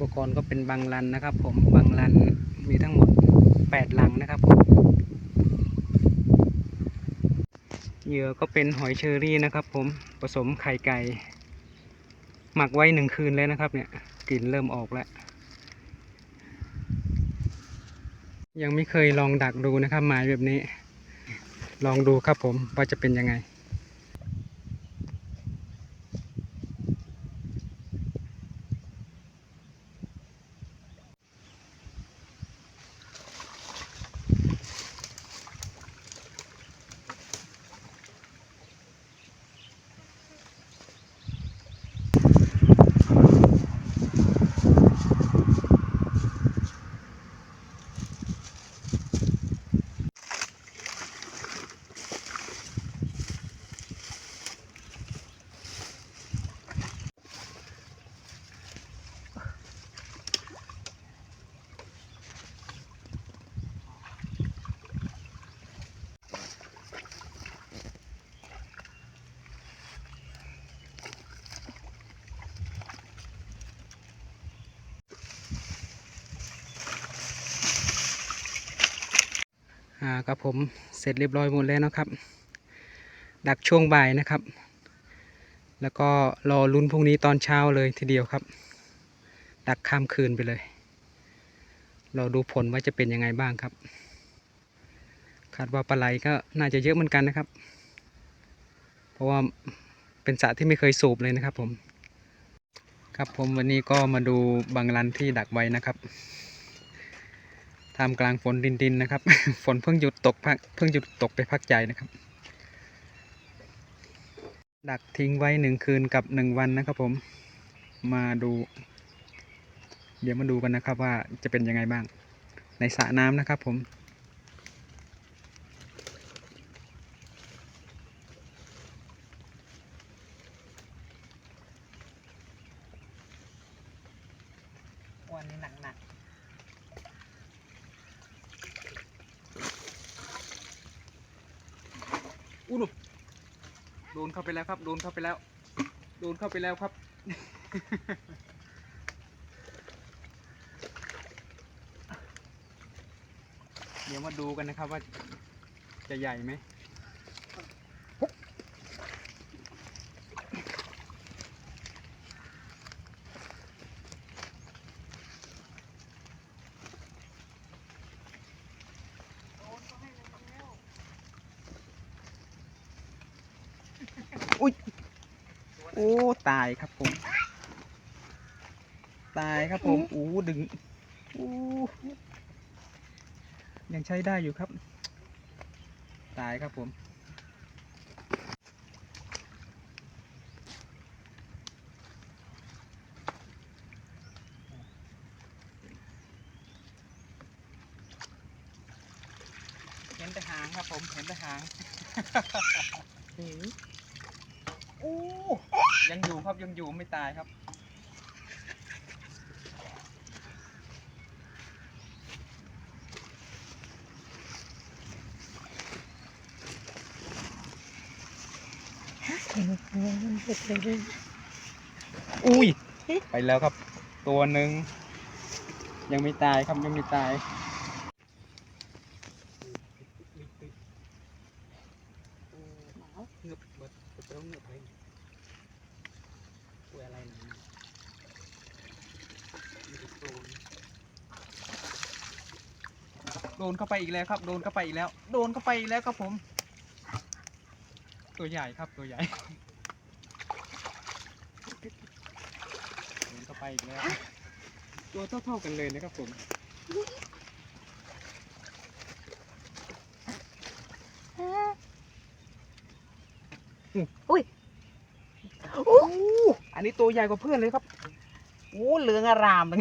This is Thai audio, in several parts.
ปกรณ์ก็เป็นบางลันนะครับ ผมบางลันมีทั้งหมดแปดลังนะครับผมเหยื่อก็เป็นหอยเชอรี่นะครับ ผมผสมไข่ไก่ หมักไว้หนึ่งคืนแล้วนะครับ เนี่ยกลิ่นเริ่มออกแล้ว ยังไม่เคยลองดักดูนะครับหมายแบบนี้ ลองดูครับผมว่าจะเป็นยังไง อ่าครับผมเสร็จเรียบร้อยหมดแล้วนะครับ ดักช่วงบ่ายนะครับ แล้วก็รอลุ้นพรุ่งนี้ตอนเช้าเลยทีเดียวครับ ดักข้ามคืนไปเลยเราดูผลว่าจะเป็นยังไงบ้างครับ คาดว่าปลาไหลก็น่าจะเยอะเหมือนกันนะครับ เพราะว่าเป็นสระที่ไม่เคยสูบเลยนะครับผม ครับผมวันนี้ก็มาดูบางรันที่ดักไว้นะครับ ท่ามกลางฝนดินๆนะครับ ฝนเพิ่งหยุดตกพักเพิ่งหยุดตกไปพักใหญ่นะครับ ดักทิ้งไว้หนึ่งคืนกับหนึ่งวันนะครับผมมาดู เดี๋ยวมาดูกันนะครับว่าจะเป็นยังไงบ้าง ในสระน้ำนะครับผมวันนี้หนักๆ อู้หนุโดนเข้าไปแล้วครับ โดนเข้าไปแล้ว โดนเข้าไปแล้วครับเดี๋ยวมาดูกันนะครับว่าจะใหญ่ไหม อุ้ยโอ้ตายครับผม ตายครับผมอู้ดึงอู้ยังใช้ได้อยู่ครับ ตายครับผม เห็นแต่หางครับผม เห็นแต่หางโอ้ ยังอยู่ครับยังอยู่ไม่ตายครับ อุ้ย ไปแล้วครับ ตัวหนึ่งยังไม่ตายครับยังไม่ตายเงือบเบิดเบิดต้องเงือบเลยตัวอะไรนะมีแต่โดน โดนเข้าไปอีกแล้วครับ โดนเข้าไปอีกแล้ว โดนเข้าไปอีกแล้วครับผม ตัวใหญ่ครับตัวใหญ่ โดนเข้าไปอีกแล้ว ตัวเท่าๆกันเลยนะครับผม อุ้ยโอ้อันนี้ตัวใหญ่กว่าเพื่อนเลยครับ โอ้เหลืองอารามเลย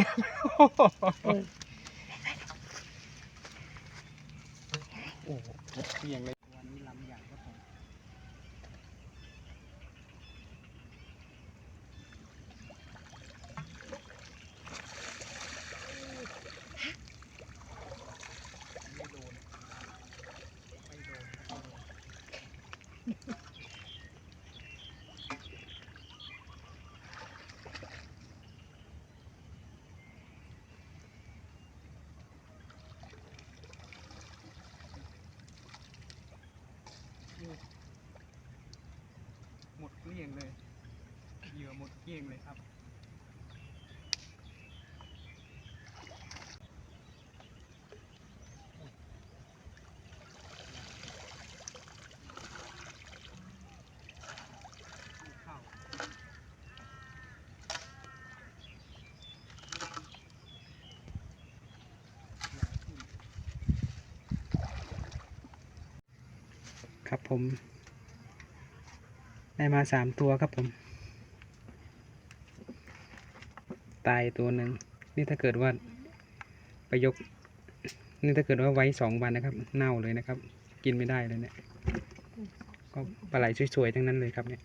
โอ้โหเพียงเลย วันนี้ลำใหญ่ครับผม ไม่โดน ไม่โดนไม่โดน เงเลย เหยื่อหมดเกลี้ยงเลยครับ ครับผม ได้มาสามตัวครับผม ตายตัวหนึ่ง นี่ถ้าเกิดว่าไปยก นี่ถ้าเกิดว่าไว้สองวันนะครับ เน่าเลยนะครับ กินไม่ได้เลยเนี่ย ก็ปลาไหลสวยๆทั้งนั้นเลยครับเนี่ย